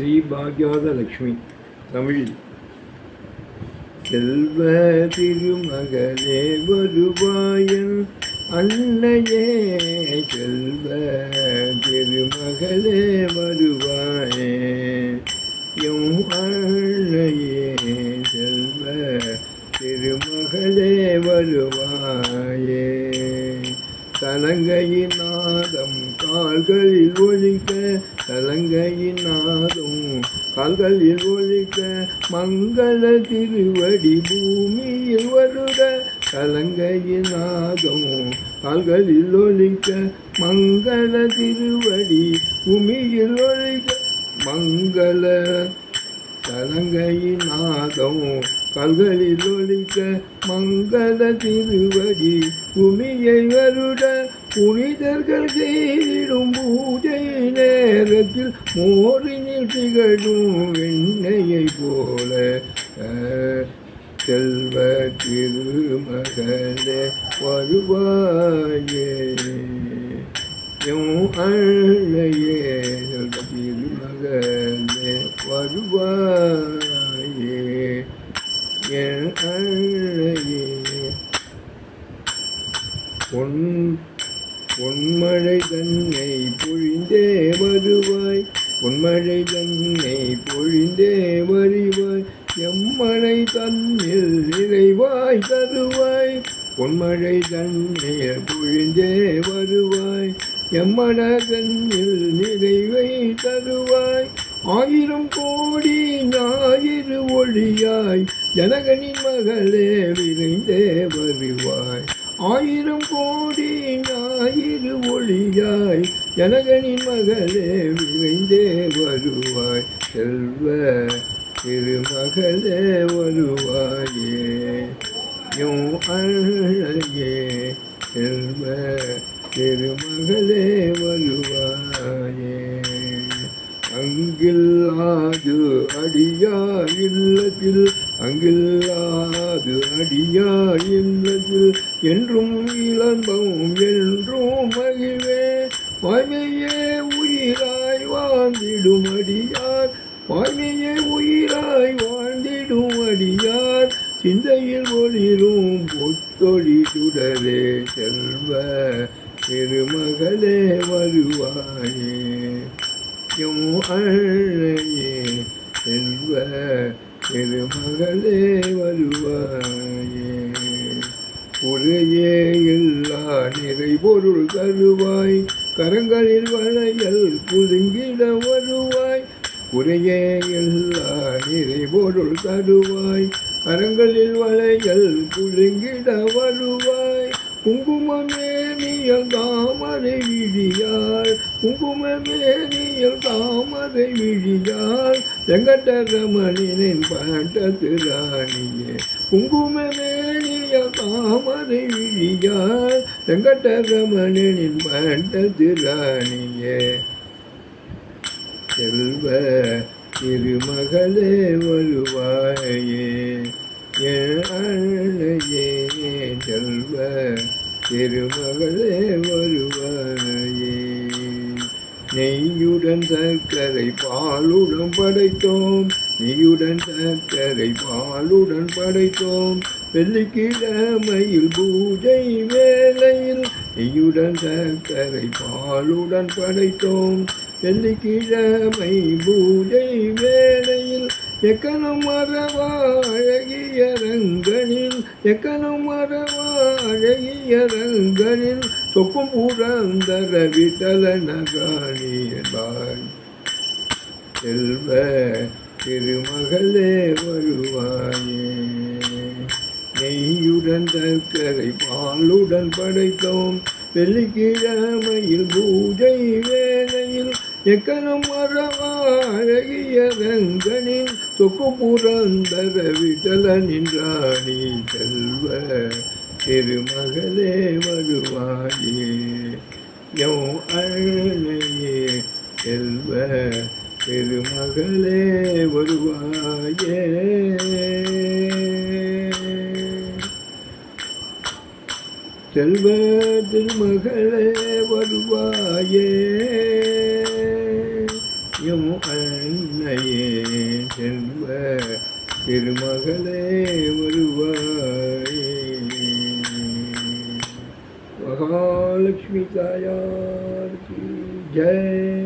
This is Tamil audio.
ஸ்ரீ பாக்யவத லக்ஷ்மி தமிழ் செல்வ திருமகளே வருவாயன் அன்னையே செல்வ திருமகளே வருவாயே. எம் அன்னையே செல்வ திருமகளே வருவாயே. தலங்கையின் நாதம் கால்களில் ஒழிக்க கங்கையினாலும் கால்களில் ஒழிக்க மங்கள திருவடி பூமியில் வருட கலங்கையினாலும் கால்களில் ஒழிக்க மங்கள திருவடி பூமியில் ஒழிக்க மங்கள கலங்கையினாலும் கால்களில் ஒழிக்க மங்கள திருவடி பூமியை வருட புனிதர்கள் செய்திடும் பூஜை நேரத்தில் மோரினில் திகழும் வெண்ணையை போல செல்வ திருமகளே வருவாயே. அழையே செல்வ திருமகளே வருவாயே. என் அழையே பொன் பொன்மழை தன்னை பொழிந்தே வருவாய். பொன்மழை தன்னை பொழிந்தே வருவாய். எம்மழை தன்னில் நிறைவாய் தருவாய். பொன்மழை தன்னை பொழிந்தே வருவாய். எம்மழ தன்னில் நிறைவை தருவாய். ஆயிரம் கோடி ஞாயிறு ஒளியாய் ஜனகனின் மகளே விரைந்தே வருவாய். ஆயிரம் கோடி ஞாயிறு ஒளியாய் ஜனகனின் மகளே விரைந்தே வருவாய். செல்வ திருமகளே வருவாயே. யோ அழகே செல்வ திருமகளே வருவாயே. அங்கில்லாது அடியா இல்லத்தில் அங்கில்லாது அடியார் இல்லத்தில் என்றும் இளம்பவும் என்றும் மகிழ்வே. வாய்மையே உயிராய் வாழ்ந்திடும் அடியார். வாய்மையே உயிராய் வாழ்ந்திடும் அடியார். சிந்தையில் ஒளிரும் பொத்தொழி சுடரே செல்வ திருமகளே வருவாயே. எம் அழையே செல்வ திருமகளே வருவாயே. குறையே இல்லா நிறைபொருள் தருவாய். கரங்களில் வளையல் புதுங்கிட வருவாய். குறையே இல்லா நிறைபொருள் தருவாய். கரங்களில் வளையல் குலுங்கிட வருவாய். குங்குமமே நீயல் தாமரை விழியாள் குங்குமமே தாமதை தாமரை விழியாள் வெங்கடரமணினின் பாட்டத்து ராணியே குங்குமமே தாமதை தாமரை விழியாள் வெங்கடரமணினின் பாட்டத்து ராணியே செல்வ திருமகளே வருவாயே. ஏழையே செல்வ திருமகளே வருவாயே. நெய்யுடன் சர்க்கரை பாலுடன் படைத்தோம். நெய்யுடன் சர்க்கரை பாலுடன் படைத்தோம். வெள்ளிக்கிழமையில் பூஜை வேலையில் நெய்யுடன் சர்க்கரை பாலுடன் படைத்தோம். வெள்ளிக்கிழமை பூஜை வேலையில் எக்கனும் மரவாழகிய ரங்கனில் எக்கனும் மரவா அழகிய ரங்கனில் சொக்கும் புறந்தர விட்டல நகாணியதாய் செல்வ திருமகளே வருவாயே. நெய்யுடன் தற்கரை பாலுடன் படைத்தோம். வெள்ளிக்கிழமையில் பூஜை எக்கனும் மரவா ரங்கனின் சொக்கு புறந்தர விடல நின்றாணி செல்வ திருமகளே வருவாயே. யோ அழனையே செல்வ திருமகளே வருவாயே. செல்வ திருமகளே வருவாயே. எம் அன்னையே செல்வ திருமகளே வருவாயே. மகாலட்சுமி தாயார் கி. ஜெய்.